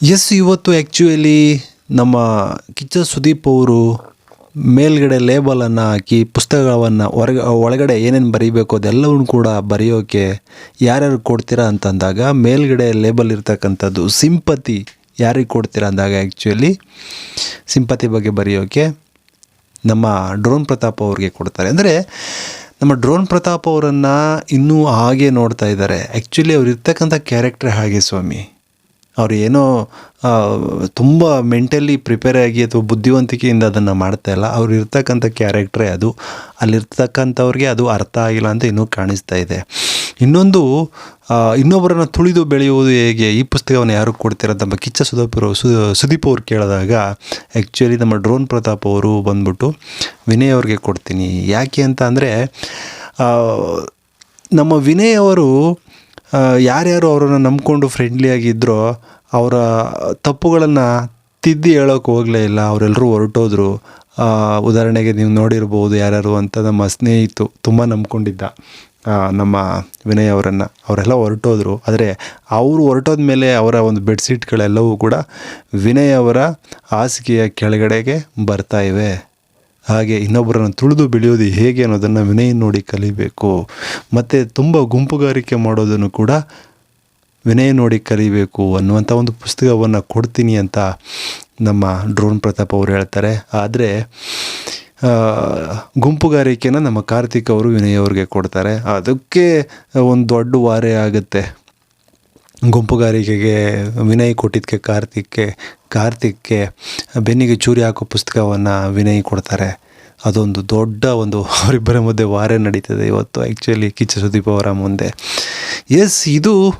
S ಇವತ್ತು actually ನಮ್ಮ ಕಿಚ್ಚ ಸುದೀಪ್ ಅವರು ಮೇಲ್ಗಡೆ ಲೇಬಲನ್ನು ಹಾಕಿ ಪುಸ್ತಕವನ್ನು ಹೊರಗ, ಒಳಗಡೆ ಏನೇನು ಬರೀಬೇಕು ಅದೆಲ್ಲವನ್ನು ಕೂಡ ಬರೆಯೋಕ್ಕೆ ಯಾರ್ಯಾರು ಕೊಡ್ತೀರಾ ಅಂತಂದಾಗ ಮೇಲ್ಗಡೆ ಲೇಬಲ್ ಇರ್ತಕ್ಕಂಥದ್ದು ಸಿಂಪತಿ ಯಾರಿಗೆ ಕೊಡ್ತೀರಾ ಅಂದಾಗ ಆ್ಯಕ್ಚುಲಿ ಸಿಂಪತಿ ಬಗ್ಗೆ ಬರೆಯೋಕ್ಕೆ ನಮ್ಮ ಡ್ರೋನ್ ಪ್ರತಾಪ್ ಅವ್ರಿಗೆ ಕೊಡ್ತಾರೆ. ಅಂದರೆ ನಮ್ಮ ಡ್ರೋನ್ ಪ್ರತಾಪ್ ಅವರನ್ನು ಇನ್ನೂ ಹಾಗೆ ನೋಡ್ತಾ ಇದ್ದಾರೆ. ಆ್ಯಕ್ಚುಲಿ ಅವ್ರು ಇರ್ತಕ್ಕಂಥ ಕ್ಯಾರೆಕ್ಟರ್ ಹಾಗೆ ಸ್ವಾಮಿ. ಅವ್ರು ಏನೋ ತುಂಬ ಮೆಂಟಲಿ ಪ್ರಿಪೇರ್ ಆಗಿ ಅಥವಾ ಬುದ್ಧಿವಂತಿಕೆಯಿಂದ ಅದನ್ನು ಮಾಡ್ತಾ ಇಲ್ಲ. ಅವ್ರು ಇರ್ತಕ್ಕಂಥ ಕ್ಯಾರೆಕ್ಟ್ರೇ ಅದು. ಅಲ್ಲಿರ್ತಕ್ಕಂಥವ್ರಿಗೆ ಅದು ಅರ್ಥ ಆಗಿಲ್ಲ ಅಂತ ಇನ್ನೂ ಕಾಣಿಸ್ತಾ ಇದೆ. ಇನ್ನೊಂದು ಇನ್ನೊಬ್ಬರನ್ನ ತುಳಿದು ಬೆಳೆಯುವುದು ಹೇಗೆ? ಈ ಪುಸ್ತಕವನ್ನು ಯಾರು ಕೊಡ್ತೀರ ನಮ್ಮ ಕಿಚ್ಚ ಸುದೀಪ್ ಅವರು ಸು, ಸುದೀಪ್ ಅವ್ರು ಕೇಳಿದಾಗ ಆ್ಯಕ್ಚುಲಿ ನಮ್ಮ ಡ್ರೋನ್ ಪ್ರತಾಪ್ ಅವರು ಬಂದ್ಬಿಟ್ಟು ವಿನಯ್ ಅವ್ರಿಗೆ ಕೊಡ್ತೀನಿ. ಯಾಕೆ ಅಂತ ಅಂದರೆ ನಮ್ಮ ವಿನಯ್ ಅವರು ಯಾರ್ಯಾರು ಅವರನ್ನು ನಂಬಿಕೊಂಡು ಫ್ರೆಂಡ್ಲಿಯಾಗಿದ್ದರೋ ಅವರ ತಪ್ಪುಗಳನ್ನು ತಿದ್ದಿ ಹೇಳೋಕೆ ಹೋಗಲೇ ಇಲ್ಲ. ಅವರೆಲ್ಲರೂ ಹೊರಟೋದ್ರು. ಉದಾಹರಣೆಗೆ ನೀವು ನೋಡಿರ್ಬೋದು ಯಾರ್ಯಾರು ಅಂತ ನಮ್ಮ ಸ್ನೇಹಿತು ತುಂಬ ನಂಬ್ಕೊಂಡಿದ್ದ ನಮ್ಮ ವಿನಯ್ ಅವರನ್ನು. ಅವರೆಲ್ಲ ಹೊರಟೋದ್ರು. ಆದರೆ ಅವರು ಹೊರಟೋದ ಮೇಲೆ ಅವರ ಒಂದು ಬೆಡ್ಶೀಟ್ಗಳೆಲ್ಲವೂ ಕೂಡ ವಿನಯ್ ಅವರ ಹಾಸಿಗೆಯ ಕೆಳಗಡೆಗೆ ಬರ್ತಾ ಇವೆ. ಹಾಗೆ ಇನ್ನೊಬ್ಬರನ್ನು ತುಳಿದು ಬೆಳೆಯೋದು ಹೇಗೆ ಅನ್ನೋದನ್ನು ವಿನಯ ನೋಡಿ ಕಲಿಬೇಕು. ಮತ್ತು ತುಂಬ ಗುಂಪುಗಾರಿಕೆ ಮಾಡೋದನ್ನು ಕೂಡ ವಿನಯ ನೋಡಿ ಕಲಿಬೇಕು ಅನ್ನುವಂಥ ಒಂದು ಪುಸ್ತಕವನ್ನು ಕೊಡ್ತೀನಿ ಅಂತ ನಮ್ಮ ಡ್ರೋನ್ ಪ್ರತಾಪ್ ಅವರು ಹೇಳ್ತಾರೆ. ಆದರೆ ಗುಂಪುಗಾರಿಕೆನ ನಮ್ಮ ಕಾರ್ತಿಕ್ ಅವರು ವಿನಯ್ ಅವ್ರಿಗೆ ಕೊಡ್ತಾರೆ. ಅದಕ್ಕೆ ಒಂದು ದೊಡ್ಡ ವಾರೆ ಆಗುತ್ತೆ ಗುಂಪುಗಾರಿಕೆಗೆ, ವಿನಯ್ ಕೊಟ್ಟಿದ್ದಕ್ಕೆ ಕಾರ್ತಿಕ್ಗೆ ಕಾರ್ತಿಕ್ಗೆ ಬೆನ್ನಿಗೆ ಚೂರಿ ಹಾಕೋ ಪುಸ್ತಕವನ್ನು ವಿನಯ್ ಕೊಡ್ತಾರೆ. ಅದೊಂದು ದೊಡ್ಡ ಒಂದು ಅವರಿಬ್ಬರ ಮಧ್ಯೆ ವಾರೆ ನಡೀತದೆ ಇವತ್ತು. ಆ್ಯಕ್ಚುಲಿ ಕಿಚ್ಚ ಸುದೀಪ್ ಅವರ ಮುಂದೆ. ಎಸ್ ಇದು